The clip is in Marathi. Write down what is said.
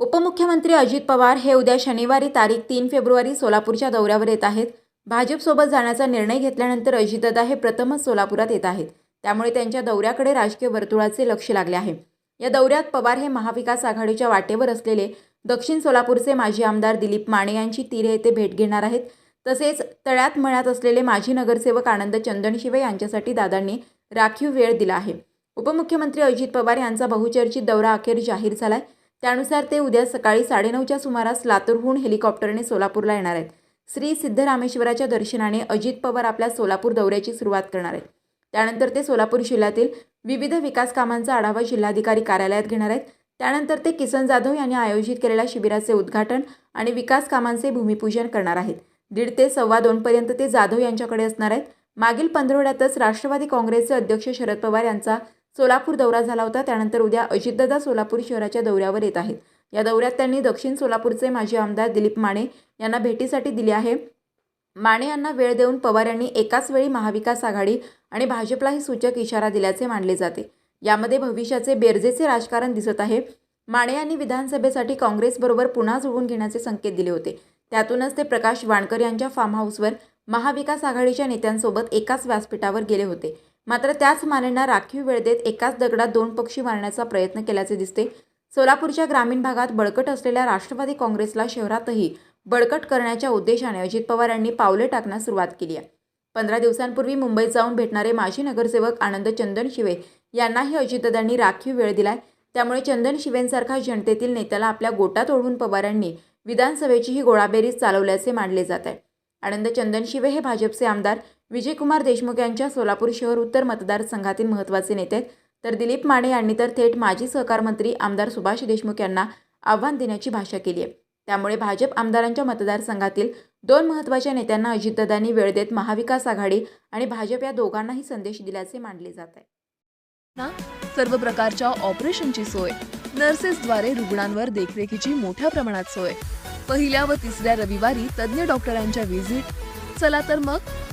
उपमुख्यमंत्री अजित पवार हे उद्या शनिवारी तारीख तीन फेब्रुवारी सोलापूरच्या दौऱ्यावर येत आहेत. भाजपसोबत जाण्याचा निर्णय घेतल्यानंतर अजितदादा हे प्रथमच सोलापुरात येत आहेत. त्यामुळे त्यांच्या दौऱ्याकडे राजकीय वर्तुळाचे लक्ष लागले आहे. या दौऱ्यात पवार हे महाविकास आघाडीच्या वाटेवर असलेले दक्षिण सोलापूरचे माजी आमदार दिलीप माने यांची तीर येथे भेट घेणार आहेत. तसेच तळ्यात मळ्यात असलेले माजी नगरसेवक आनंद चंदनशिवे यांच्यासाठी दादांनी राखीव वेळ दिला आहे. उपमुख्यमंत्री अजित पवार यांचा बहुचर्चित दौरा अखेर जाहीर झालाय. त्यानुसार ते उद्या सकाळी साडेनऊच्या सुमारास लातूरहून हेलिकॉप्टरने सोलापूरला येणार आहेत. श्री सिद्धरामेश्वराच्या दर्शनाने अजित पवार आपल्या सोलापूर दौऱ्याची सुरुवात करणार आहेत. त्यानंतर ते सोलापूर जिल्ह्यातील विविध विकास कामांचा आढावा जिल्हाधिकारी कार्यालयात घेणार आहेत. त्यानंतर ते किसन जाधव यांनी आयोजित केलेल्या शिबिराचे उद्घाटन आणि विकास कामांचे भूमिपूजन करणार आहेत. दीड ते सव्वा दोनपर्यंत ते जाधव यांच्याकडे असणार आहेत. मागील पंधरवड्यातच राष्ट्रवादी काँग्रेसचे अध्यक्ष शरद पवार यांचा सोलापूर दौरा झाला होता. त्यानंतर उद्या अजितदादा सोलापूर शहराच्या दौऱ्यावर येत आहेत. या दौऱ्यात त्यांनी दक्षिण सोलापूरचे माजी आमदार दिलीप माने यांना भेटीसाठी दिले आहे. माने यांना वेळ देऊन पवार यांनी एकाच वेळी महाविकास आघाडी आणि भाजपलाही सूचक इशारा दिल्याचे मानले जाते. यामध्ये भविष्याचे बेरजेचे राजकारण दिसत आहे. माने यांनी विधानसभेसाठी काँग्रेसबरोबर पुन्हा जुळवून घेण्याचे संकेत दिले होते. त्यातूनच ते प्रकाश वाणकर यांच्या फार्म हाऊसवर महाविकास आघाडीच्या नेत्यांसोबत एकाच व्यासपीठावर गेले होते. मात्र त्याच मानेंना राखीव वेळ देत एकाच दगडात दोन पक्षी मारण्याचा प्रयत्न केल्याचे दिसते. सोलापूरच्या ग्रामीण भागात बळकट असलेल्या राष्ट्रवादी काँग्रेसला शहरातही बळकट करण्याच्या उद्देशाने अजित पवार यांनी पावले टाकण्यास सुरुवात केली आहे. पंधरा दिवसांपूर्वी मुंबईत जाऊन भेटणारे माजी नगरसेवक आनंद चंदन शिवे यांनाही अजितदादांनी राखीव वेळ दिलाय. त्यामुळे चंदन शिवेंसारखा जनतेतील नेत्याला आपल्या गोटात ओढून पवार यांनी विधानसभेची ही गोळाबेरीज चालवल्याचे मानले जात आहे. आनंद चंदन शिवे हे भाजपचे आमदार. विजयकुमार देशमुख यांच्या सोलापूर शहर उत्तर मतदारसंघातील महत्त्वाचे नेते आहेत. तर दिलीप माने यांनी तर थेट माजी सहकार मंत्री आमदार सुभाष देशमुख यांना आव्हान देण्याची भाषा केली आहे. त्यामुळे भाजप आमदारांच्या मतदारसंघातील दोन महत्त्वाच्या नेत्यांना अजितदादांनी वेळ देत महाविकास आघाडी आणि भाजप या दोघांनाही संदेश दिल्याचे मानले जात आहे. ना? सर्व प्रकारच्या ऑपरेशनची सोय. नर्सेसद्वारे रुग्णांवर देखरेखीची मोठ्या प्रमाणात सोय. पहिल्या व तिसऱ्या रविवारी तज्ज्ञ डॉक्टरांच्या व्हिजिट. चला तर मग